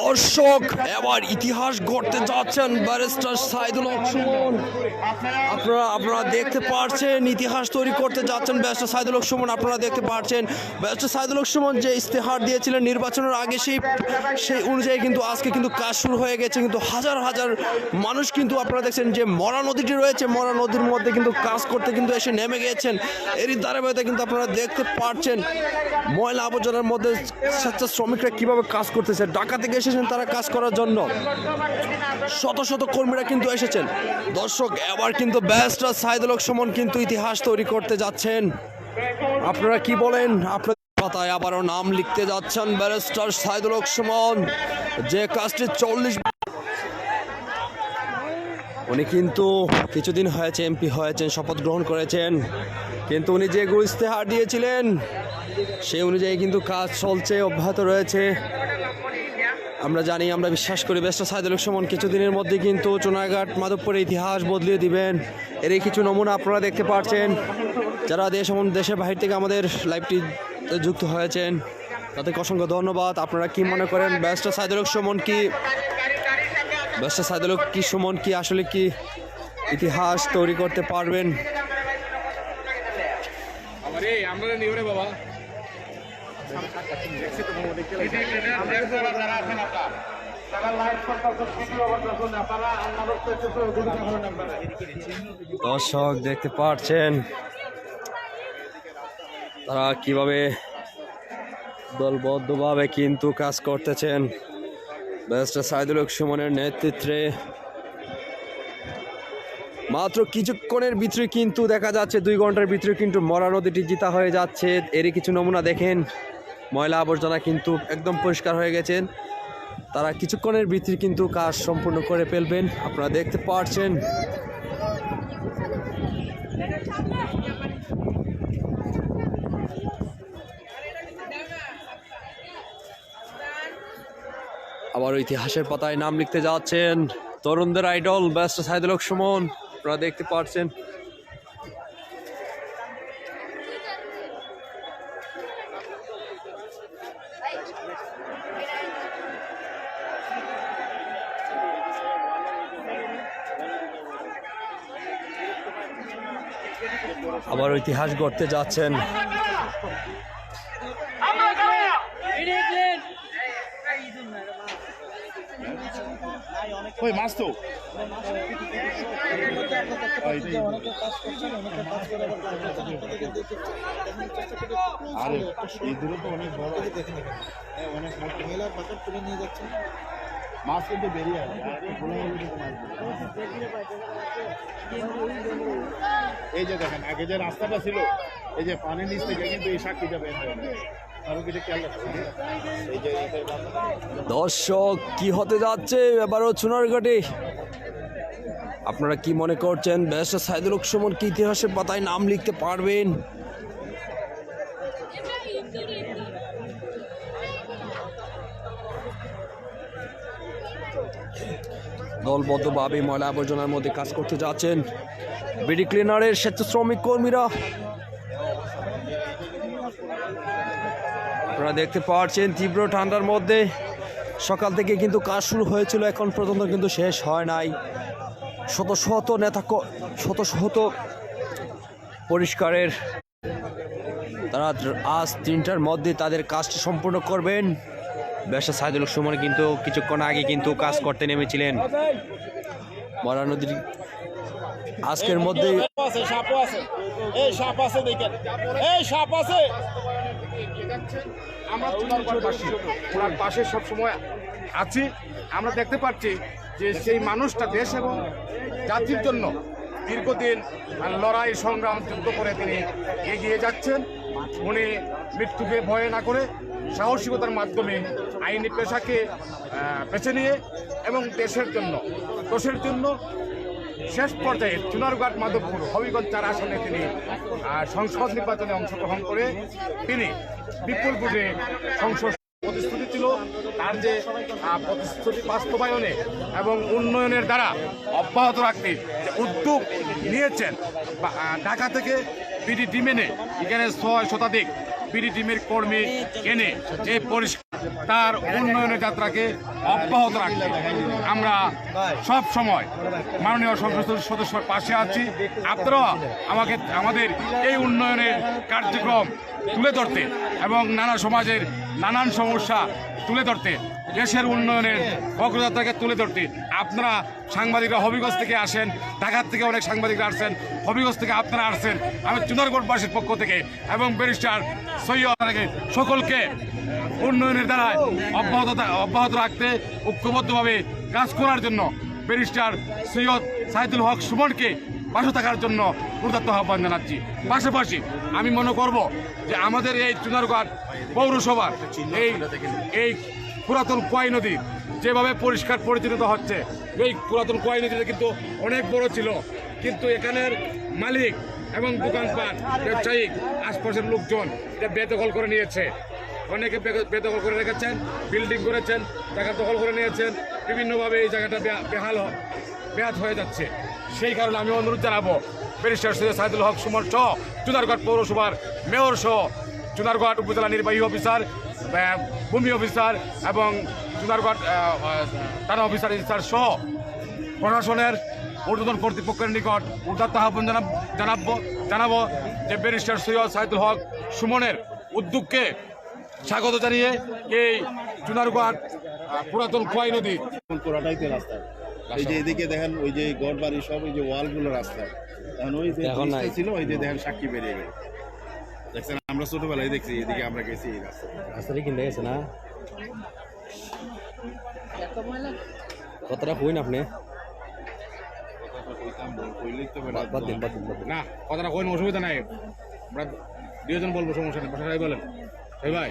দর্শক, এবার ইতিহাস গড়তে যাচ্ছেন ব্যারিস্টার সাইদুল হক আপনারা আপনারা দেখতে পারছেন, ইতিহাস তৈরি করতে যাচ্ছেন ব্যারিস্টার সাইদুল হক সুমন আপনারা দেখতে পারছেন, ব্যারিস্টার সাইদুল হক সুমন যে ইস্তেহার দিয়েছিলেন নির্বাচনের আগে, সেই সেই অনুযায়ী কিন্তু আজকে কিন্তু কাজ শুরু হয়ে গেছে। কিন্তু হাজার হাজার মানুষ কিন্তু আপনারা দেখছেন যে মরা নদীটি রয়েছে। মরা নদীর মধ্যে কিন্তু কাজ করতে কিন্তু এসে নেমে গিয়েছেন। এরই ধারাবাহিকতা কিন্তু আপনারা দেখতে পারছেন। ময়লা আবর্জনার মধ্যে স্বেচ্ছা শ্রমিকরা কীভাবে কাজ করতেছে? ঢাকা থেকে এসেছেন তারা কাজ করার জন্য। শত শত কর্মীরা কিন্তু এসেছেন। দর্শক, এবার কিন্তু ব্যারিস্টার সাইদুল সুমন কিন্তু ইতিহাস তৈরি করতে যাচ্ছেন। আপনারা কি বলেন? আপনার পাতায় আবারও নাম লিখতে যাচ্ছেন ব্যারিস্টার সাইদুল সুমন। যে কাজটি চল্লিশ উনি কিন্তু কিছুদিন হয়েছে, এমপি হয়েছেন, শপথ গ্রহণ করেছেন। কিন্তু উনি যে ইস্তেহার দিয়েছিলেন, সেই অনুযায়ী কিন্তু কাজ চলছে, অব্যাহত রয়েছে। আমরা জানি, আমরা বিশ্বাস করি, বেস্ট সাইদুল সুমন কিছুদিনের মধ্যে কিন্তু চুনাঘাট মাধবপুরের ইতিহাস বদলিয়ে দিবেন। এরই কিছু নমুনা আপনারা দেখতে পাচ্ছেন। যারা দেশ এবং দেশের বাহির থেকে আমাদের লাইভটি যুক্ত হয়েছেন, তাদেরকে অসংখ্য ধন্যবাদ। আপনারা কি মনে করেন ব্যস্ত সাইদুল সুমন কি ব্যস্ত সাইদুল কি, সুমন কি আসলে কি ইতিহাস তৈরি করতে পারবেন? আমরা বাবা। দর্শক দেখতে পাচ্ছেন তারা কীভাবে দলবদ্ধভাবে কিন্তু কাজ করতেছেন। ব্যারিস্টার সাইদুল সুমনের নেতৃত্বে। মাত্র কিছুক্ষণের ভিতরে কিন্তু দেখা যাচ্ছে, দুই ঘণ্টার ভিতরে কিন্তু মরা নদীটি জিতা হয়ে যাচ্ছে। এরই কিছু নমুনা দেখেন। ময়লা আবর্জনা কিন্তু একদম পরিষ্কার হয়ে গেছেন। তারা কিছুক্ষণের ভিতরে কিন্তু কাজ সম্পূর্ণ করে ফেলবেন। আপনারা দেখতে পাচ্ছেন। আবার ইতিহাসের পাতায় নাম লিখতে যাচ্ছেন। তরুণদের আইডল, ব্যস্ত সাইদুল সুমন, আপনারা দেখতে পাচ্ছেন। আবার ইতিহাস গড়তে যাচ্ছেন। ওই মাছ তো। আরে এই দূরে তো অনেক বড় অনেক মহিলার বাকেট তুলে নিয়ে যাচ্ছে মাছ কিন্তু এই যে দেখেন, আগে যে রাস্তাটা ছিল, এই যে পানির নিচ থেকে কিন্তু এই দর্শক, কি হতে যাচ্ছে? এবারও চুনারঘাটে। আপনারা কি মনে করছেন? ব্যারিস্টার সাইদুল সুমন কি ইতিহাসের পাতায় নাম লিখতে পারবেন? দলবদ্ধভাবে ময়লা আবর্জনার মধ্যে কাজ করতে যাচ্ছেন বিডি ক্লিনারের স্বেচ্ছা শ্রমিক কর্মীরা। আপনারা দেখতে পাচ্ছেন তীব্র ঠান্ডার মধ্যে। সকাল থেকে কিন্তু কাজ শুরু হয়েছিল, এখন পর্যন্ত কিন্তু শেষ হয় নাই। শত শত নেতা শত শত পরিষ্কারের তারা আজ তিনটার মধ্যে তাদের কাজটি সম্পূর্ণ করবেন। ব্যবসা সাইদুল সুমন কিন্তু কিছুক্ষণ আগে কিন্তু কাজ করতে নেমেছিলেন। মরা নদীর আজকের মধ্যে সাপ আছে সাপও আছে। এই সাপ আছে এই সাপ আছে। আমরা পাশে সবসময় আছি। আমরা দেখতে পাচ্ছি যে সেই মানুষটা দেশ এবং জাতির জন্য দীর্ঘদিন লড়াই সংগ্রাম যুদ্ধ করে তিনি এগিয়ে যাচ্ছেন। উনি মৃত্যুকে ভয় না করে সাহসিকতার মাধ্যমে আইনি পেশাকে বেছে নিয়ে এবং দেশের জন্য দেশের জন্য শেষ পর্যায়ে চুনারঘাট মাধবপুর হবিগঞ্জ চার আসনে তিনি সংসদ নির্বাচনে অংশগ্রহণ করে তিনি বিপুল ভোটে সংসদ প্রতিশ্রুতি ছিল। তার যে প্রতিশ্রুতি বাস্তবায়নে এবং উন্নয়নের দ্বারা অব্যাহত রাখতে উদ্যোগ নিয়েছেন ঢাকা থেকে বিডি টিম এনে, এখানে ছয় শতাধিক বিডি ডিমের কর্মী এনে যে পরিষ্কার তার উন্নয়নের যাত্রাকে অব্যাহত রাখতে আমরা সব সময় মাননীয় সংসদ সদস্যর পাশে আছি। আপনারা আমাকে, আমাদের এই উন্নয়নের কার্যক্রম তুলে ধরতে এবং নানা সমাজের নানান সমস্যা তুলে ধরতে, দেশের উন্নয়নের অগ্রযাত্রাকে তুলে ধরতে। আপনারা সাংবাদিকরা হবিগঞ্জ থেকে আসেন, ঢাকার থেকে অনেক সাংবাদিকরা আসছেন, হবিগঞ্জ থেকে আপনারা আসছেন। আমি চুনারগড়বাসীর পক্ষ থেকে এবং ব্যারিস্টার সৈয়দ সকলকে উন্নয়নের দ্বারা অব্যাহত অব্যাহত রাখতে ঐক্যবদ্ধভাবে কাজ করার জন্য ব্যারিস্টার সৈয়দ সাইদুল হক সুমনকে পাশে থাকার জন্য উদাত্ত আহ্বান জানাচ্ছি। পাশাপাশি আমি মনে করব যে আমাদের এই চুনারগড় পৌরসভার এই এই পুরাতন কোয়াই নদী যেভাবে পরিষ্কার পরিচালিত হচ্ছে, এই পুরাতন কোয়াই নদীটা কিন্তু অনেক বড় ছিল। কিন্তু এখানের মালিক এবং দোকানপাট, ব্যবসায়িক, আশপাশের লোকজন এটা বেদখল করে নিয়েছে। অনেকে বেদখল করে রেখেছেন, বিল্ডিং করেছেন জায়গা দখল করে নিয়েছেন, বিভিন্নভাবে এই জায়গাটা বেহাল বেহাত হয়ে যাচ্ছে। সেই কারণে আমি অনুরোধ জানাব, ব্যারিস্টার সৈয়দ সাইদুল হক, সুমন সহ চুনারগড় পৌরসভার মেয়র সহ চুনারগড় উপজেলা নির্বাহী অফিসার ভূমি অফিসার এবং চুনারগড় থানা অফিসার ইনচার্জ সহ প্রশাসনের ঊর্ধ্বতন কর্তৃপক্ষের নিকট উদাত্ত আহ্বান জানাব জানাব জানাব যে ব্যারিস্টার সৈয়দ সাইদুল হক সুমনের উদ্যোগকে স্বাগত জানিয়ে এই আহ, পুরাতন খোয়াই নদী? পুরাটাই তো রাস্তায় এই যে এদিকে দেখেন ওই যে ঘর বাড়ি সব ওই যে ওয়ালগুলো রাস্তায় এখন ওই যে এখন ছিল ওই যে দেখেন সাক্ষী বেরিয়ে গেল। দেখছেন আমরা ছোটবেলায় দেখছি এদিকে আমরা গেছি এই রাস্তায়। রাস্তাটা কিনতে গেছে না? কতটা হইন আপনি। না কথাটা কোনো অসুবিধা নাই। আমরা দুজন বলব সমস্যা নেই। বলেন এই ভাই